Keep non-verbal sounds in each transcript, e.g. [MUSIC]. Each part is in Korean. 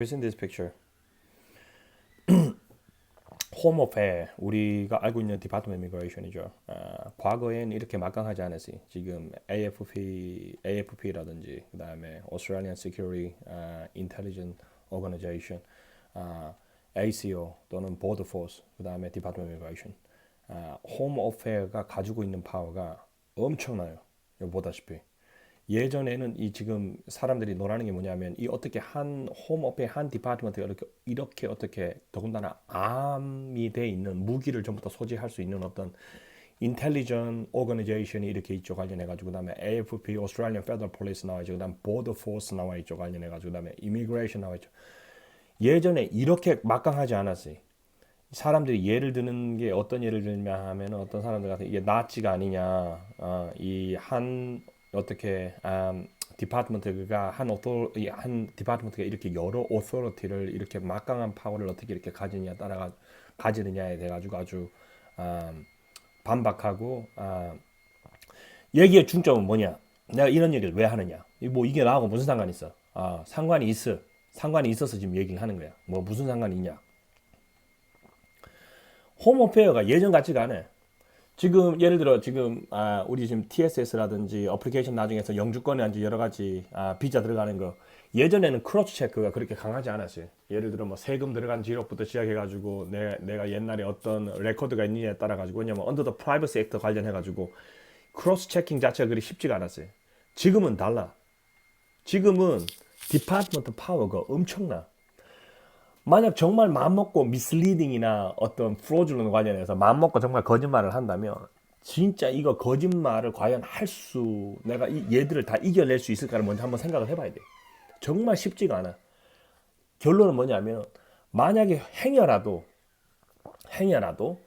What's in this picture? [CLEARS THROAT] 홈 어페 우리가 알고 있는 디파트먼트 미그레이션이죠. 아, 과거엔 이렇게 막강하지 않았어요. 지금 AFP, AFP라든지 그다음에 Australian Security uh, Intelligence Organization, 아, ACO 또는 Border Force 그다음에 디파트먼트 미그레이션. 아, 홈 어페가 가지고 있는 파워가 엄청나요. 보다시피. 예전에는 이 지금 사람들이 놀라는 게 뭐냐면 이 어떻게 한 홈업의 한 디파트먼트가 이렇게 이렇게 어떻게 더군다나 암이 돼 있는 무기를 전부 다 소지할 수 있는 어떤 인텔리전 오거니제이션이 이렇게 있죠 관련해 가지고. 그다음에 AFP Australian Federal Police 나와 있죠. 그다음 Border Force 나와 있죠 관련해 가지고. 그다음에 Immigration 나와 있죠. 예전에 이렇게 막강하지 않았어요. 사람들이 예를 드는 게 어떤 예를 들냐 하면 어떤 사람들 같은 이게 나치가 아니냐. 어, 이한 어떻게 음, 디파트먼트가 한 오토 한 디파트먼트가 이렇게 여러 오토리티를 이렇게 막강한 파워를 어떻게 이렇게 가지느냐 따라가 가지느냐에 대해 가지고 아주 음, 반박하고 음, 얘기의 중점은 뭐냐? 내가 이런 얘기를 왜 하느냐? 이뭐 이게 나하고 무슨 상관이 있어? 아 상관이 있어. 상관이 있어서 지금 얘기를 하는 거야. 뭐 무슨 상관이 있냐? 홈오페어가 예전 같지가 않아 지금 예를 들어 지금 아 우리 지금 TSS라든지 어플리케이션 나중에서 영주권이라든지 여러 가지 아 비자 들어가는 거 예전에는 크로스 체크가 그렇게 강하지 않았어요. 예를 들어 뭐 세금 들어간 지록부터 시작해 가지고 내 내가 옛날에 어떤 레코드가 있느냐에 따라 가지고 왜냐면 언더 더 프라이버시 액트 관련해 가지고 크로스 체킹 자체가 그리 쉽지가 않았어요. 지금은 달라. 지금은 디파트먼트 파워가 엄청나. 만약 정말 마음먹고 미슬리딩이나 어떤 프로줄런 관련해서 마음먹고 정말 거짓말을 한다면 진짜 이거 거짓말을 과연 할 수 내가 이 얘들을 다 이겨낼 수 있을까를 먼저 한번 생각을 해봐야 돼. 정말 쉽지가 않아. 결론은 뭐냐면 만약에 행여라도 행여라도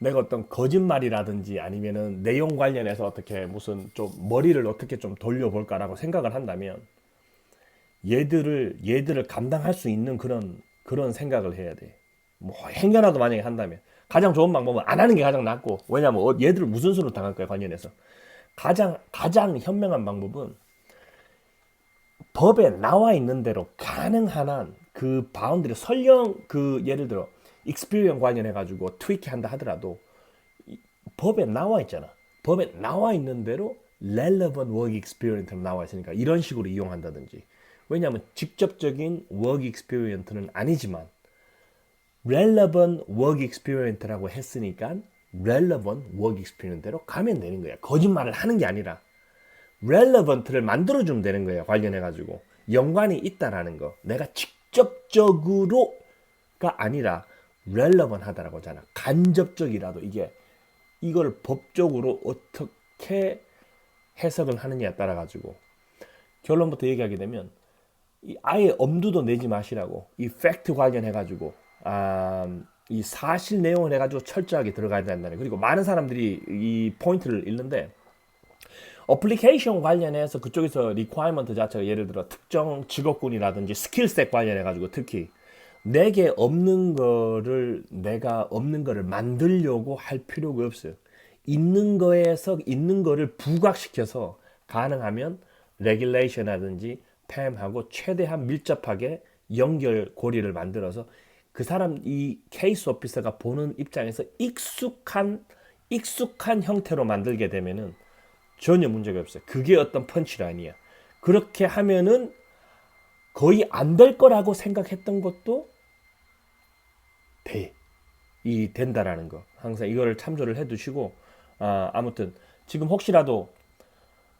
내가 어떤 거짓말이라든지 아니면은 내용 관련해서 어떻게 무슨 좀 머리를 어떻게 좀 돌려볼까라고 생각을 한다면 얘들을 얘들을 감당할 수 있는 그런 그런 생각을 해야 돼. 뭐 행여라도 만약에 한다면 가장 좋은 방법은 안 하는 게 가장 낫고 왜냐면 어, 얘들을 무슨 수로 당할 거야 관련해서 가장 가장 현명한 방법은 법에 나와 있는 대로 가능한 한 그 바운드리 설령 그 예를 들어 익스피리언 관련해 가지고 트위키 한다 하더라도 이, 법에 나와 있잖아. 법에 나와 있는 대로 relevant work experience로 나와 있으니까 이런 식으로 이용한다든지 왜냐하면 직접적인 work experience는 아니지만 relevant work experience라고 했으니까 relevant work experience대로 가면 되는 거야. 거짓말을 하는 게 아니라 relevant를 만들어주면 되는 거예요. 관련해가지고 연관이 있다라는 거. 내가 직접적으로가 아니라 relevant 하다라고 하잖아. 간접적이라도 이게 이걸 법적으로 어떻게 해석을 하느냐에 따라 가지고 결론부터 얘기하게 되면 이 아예 엄두도 내지 마시라고 이 팩트 관련해 가지고 아, 이 사실 내용을 해 가지고 철저하게 들어가야 된다는 그리고 많은 사람들이 이 포인트를 읽는데 어플리케이션 관련해서 그쪽에서 리퀘어먼트 자체가 예를 들어 특정 직업군이라든지 스킬셋 관련해 가지고 특히 내게 없는 거를 내가 없는 거를 만들려고 할 필요가 없어요. 있는 거에서 있는 거를 부각시켜서 가능하면 레귤레이션이라든지 팸하고 최대한 밀접하게 연결 고리를 만들어서 그 사람 이 케이스 오피서가 보는 입장에서 익숙한 익숙한 형태로 만들게 되면은 전혀 문제가 없어요. 그게 어떤 펀치라인이야. 그렇게 하면은 거의 안 될 거라고 생각했던 것도 돼. 이 된다라는 거. 항상 이거를 참조를 해 두시고 아, 아무튼 지금 혹시라도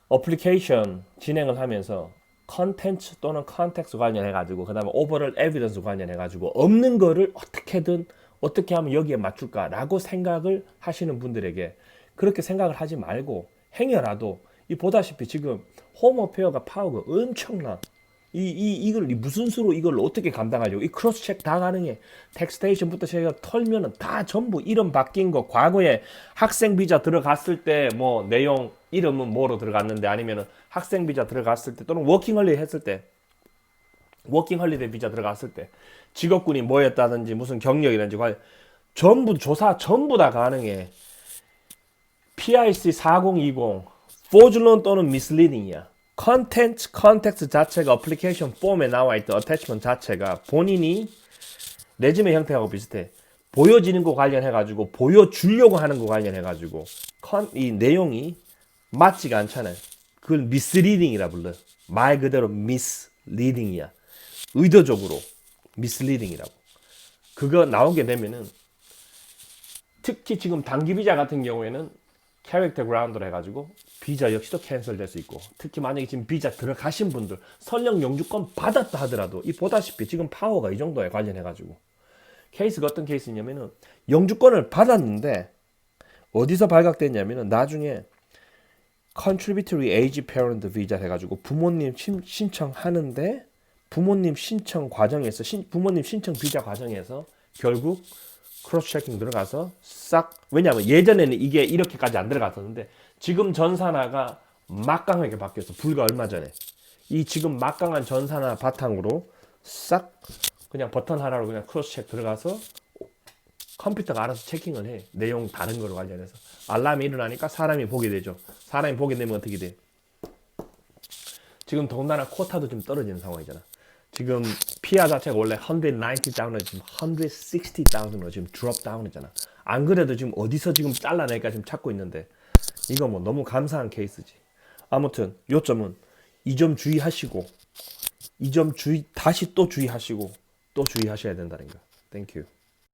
어플리케이션 진행을 하면서 컨텐츠 또는 컨텍스 관련해 가지고 그다음에 오버럴 에비던스 관련해 가지고 없는 거를 어떻게든 어떻게 하면 여기에 맞출까라고 생각을 하시는 분들에게 그렇게 생각을 하지 말고 행여라도 이 보다시피 지금 홈어페어가 파워가 엄청나. 이, 이, 이걸 이 무슨 수로 이걸 어떻게 감당하려고? 이 크로스 체크 다 가능해. 텍스테이션부터 제가 털면은 다 전부 이름 바뀐 거. 과거에 학생 비자 들어갔을 때 뭐 내용 이름은 뭐로 들어갔는데 아니면은 학생 비자 들어갔을 때 또는 워킹 헐리데이 했을 때 워킹 헐리데이 비자 들어갔을 때 직업군이 뭐였다든지 무슨 경력이든지 관 전부 조사 전부 다 가능해. PIC 4020 fraudulent 또는 misleading이야 컨텐츠 컨텍스트 자체가 어플리케이션 폼에 나와 있던 어태치먼트 자체가 본인이 레즈메 형태하고 비슷해. 보여지는 거 관련해 가지고 보여주려고 하는 거 관련해 가지고 컨이 내용이 맞지가 않잖아요. 그걸 미스리딩이라 불러. 말 그대로 미스리딩이야. 의도적으로 미스리딩이라고. 그거 나오게 되면은 특히 지금 단기 비자 같은 경우에는 캐릭터 그라운드로 해가지고 비자 역시도 캔슬 될 수 있고 특히 만약에 지금 비자 들어가신 분들 설령 영주권 받았다 하더라도 이 보다시피 지금 파워가 이 정도에 관련해 가지고. 케이스가 어떤 케이스냐면은 영주권을 받았는데 어디서 발각됐냐면은 나중에 contributory age parent visa 해가지고 부모님 신, 신청하는데 부모님 신청 과정에서 신, 부모님 신청 비자 과정에서 결국 크로스 체킹 들어가서 싹 왜냐하면 예전에는 이게 이렇게까지 안 들어갔었는데 지금 전산화가 막강하게 바뀌었어. 불과 얼마 전에. 이 지금 막강한 전산화 바탕으로 싹 그냥 버튼 하나로 그냥 크로스 체크 들어가서 컴퓨터가 알아서 체킹을 해. 내용 다른 거로 관련해서. 알람이 일어나니까 사람이 보게 되죠. 사람이 보게 되면 어떻게 돼? 지금 더군다나 코타도 좀 떨어지는 상황이잖아. 지금 피아 자체가 원래 190,000으로 지금 160,000으로 지금 드롭 다운했잖아. 안 그래도 지금 어디서 지금 잘라낼까 지금 찾고 있는데 이거 뭐 너무 감사한 케이스지. 아무튼 요점은 이 점 주의하시고 이 점 주의 다시 또 주의하시고 또 주의하셔야 된다는 거. 땡큐.